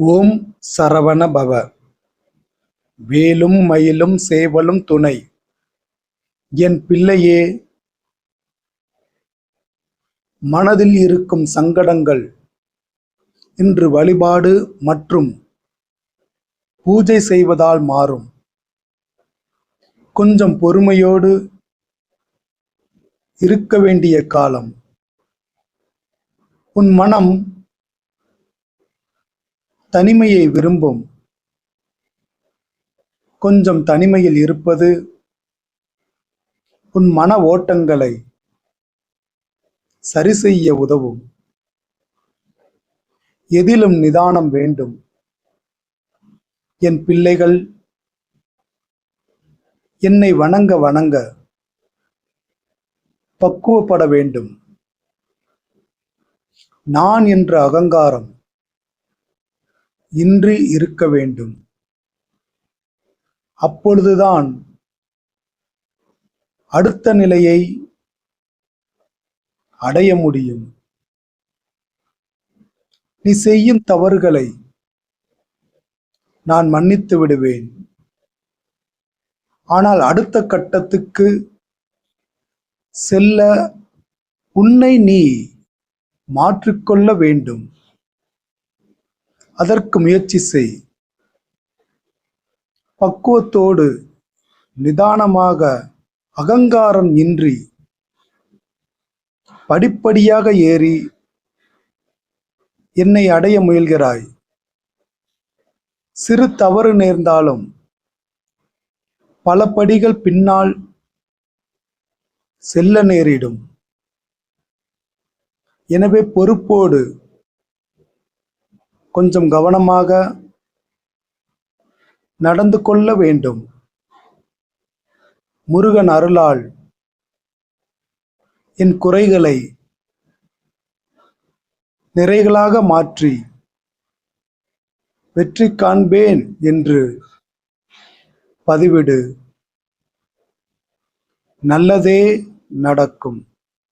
ஓம் சரவண பவ. வேலும் மயிலும் சேவலும் துணை. என் பிள்ளையே மனதில் இருக்கும் சங்கடங்கள் இன்று வழிபாடு மற்றும் பூஜை செய்வதால் மாறும். கொஞ்சம் பொறுமையோடு இருக்க வேண்டிய காலம். உன் மனம் தனிமையை விரும்பும். கொஞ்சம் தனிமையில் இருப்பது உன் மன ஓட்டங்களை சரி செய்ய உதவும். எதிலும் நிதானம் வேண்டும். என் பிள்ளைகள் என்னை வணங்க வணங்க பக்குவப்பட வேண்டும். நான் என்ற அகங்காரம் இன்றி இருக்க வேண்டும். அப்பொழுதுதான் அடுத்த நிலையை அடைய முடியும். நீ செய்யும் தவறுகளை நான் மன்னித்து விடுவேன். ஆனால் அடுத்த கட்டத்துக்கு செல்ல உன்னை நீ மாற்றிக்கொள்ள வேண்டும். அதற்கு முயற்சி செய். பக்குவத்தோடு நிதானமாக அகங்காரம் இன்றி படிப்படியாக ஏறி என்னை அடைய முயல்கிறாய். சிறு தவறு நேர்ந்தாலும் பல படிகள் பின்னால் செல்ல நேரிடும். எனவே பொறுப்போடு கொஞ்சம் கவனமாக நடந்து கொள்ள வேண்டும். முருகன் அருளால் என் குறைகளை நிறைகளாக மாற்றி வெற்றி காண்பேன் என்று பதிவிடு. நல்லதே நடக்கும்.